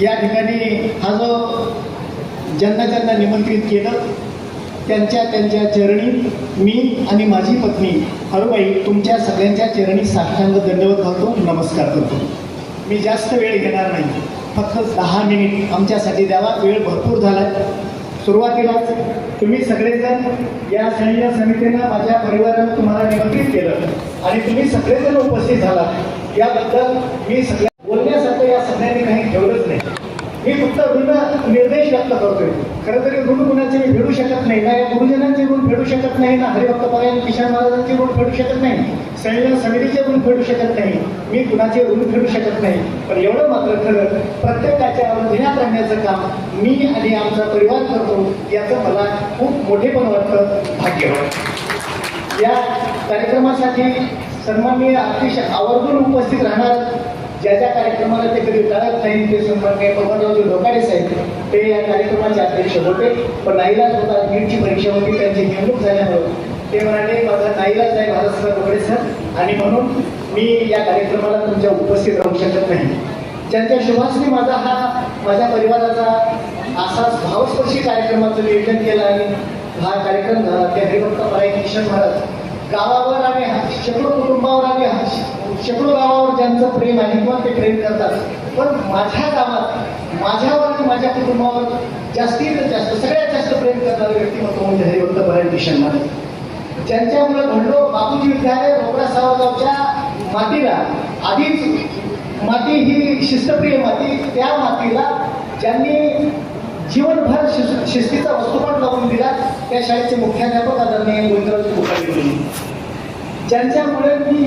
या ठिकाणी हा जो ज्यांना ज्यांना निमंत्रित केलं त्यांच्या त्यांच्या चरणी मी आणि माझी पत्नी हरुबाई तुमच्या सगळ्यांच्या चरणी साष्टांग दंडवत घालतो नमस्कार करतो. मी जास्त वेळ घेणार नाही. फक्त दहा मिनिट आमच्यासाठी द्यावा. वेळ भरपूर झाला सुरुवातीलाच तुम्ही सगळेजण या सैन्य समितीनं माझ्या परिवारानं तुम्हाला निमंत्रित केलं. आणि तुम्ही सगळेजण उपस्थित झाला याबद्दल मी सगळ्या मी फक्त ऋण निर्देश व्यक्त करतोय. खरं तरी ऋण कुणाचे मी फेडू शकत नाही. ना या गुरुजनांचे गुण फेडू शकत नाही ना हरिभक्त परायण किशन महाराजांचे गुण फेडू शकत नाही संयोजन समितीचे गुण फेडू शकत नाही मी कुणाचे ऋण फेडू शकत नाही. पण एवढं मात्र खरं प्रत्येकाच्या ध्यानात आणण्याचं काम मी आणि आमचा परिवार करतो याचं मला खूप मोठेपण वाटतं भाग्य या कार्यक्रमासाठी सन्माननीय अतिशय आवर्जून उपस्थित राहणार ज्या ज्या कार्यक्रमाला ते कधी टाळत नाही ते सन्माननीय पवनरावजी ढोकाडे साहेब ते या कार्यक्रमाचे अध्यक्ष होते. पण नाईलाज होता नीटची परीक्षा होती त्यांची नेमणूक झाल्यामुळे. ते म्हणाले माझा नाईलाज आहे भारतसर ढोकाडे सर. आणि म्हणून मी या कार्यक्रमाला तुमच्या उपस्थित राहू शकत नाही. ज्यांच्या शुभासने माझा हा माझ्या परिवाराचा असाच भावस्पर्शी कार्यक्रमाचं नियोजन केलं आणि हा कार्यक्रम झाला. ते हरिभक्त पराय किशन महाराज गावावर आणि शेकडो कुटुंबावर आणि शेकडो त्यांचं प्रेम आहे किंवा ते प्रेम करतात. पण माझ्या गावात माझ्यावर आणि माझ्या कुटुंबावर जास्तीत जास्त सगळ्यात जास्त प्रेम करणारे व्यक्तिमत्व म्हणजे हरिवंत परायण किशन महाराज ज्यांच्यामुळे घडलो बापूजी विद्यालय रोकडा सावरगावच्या मातीला आधीच माती ही शिस्तप्रिय माती त्या मातीला ज्यांनी जीवनभर शिस्त- शिस्तीचा वस्तुपाठ लावून दिला त्या शाळेचे मुख्याध्यापक आदरणीय गोविंदराव मुखाडे ज्यांच्यामुळे मी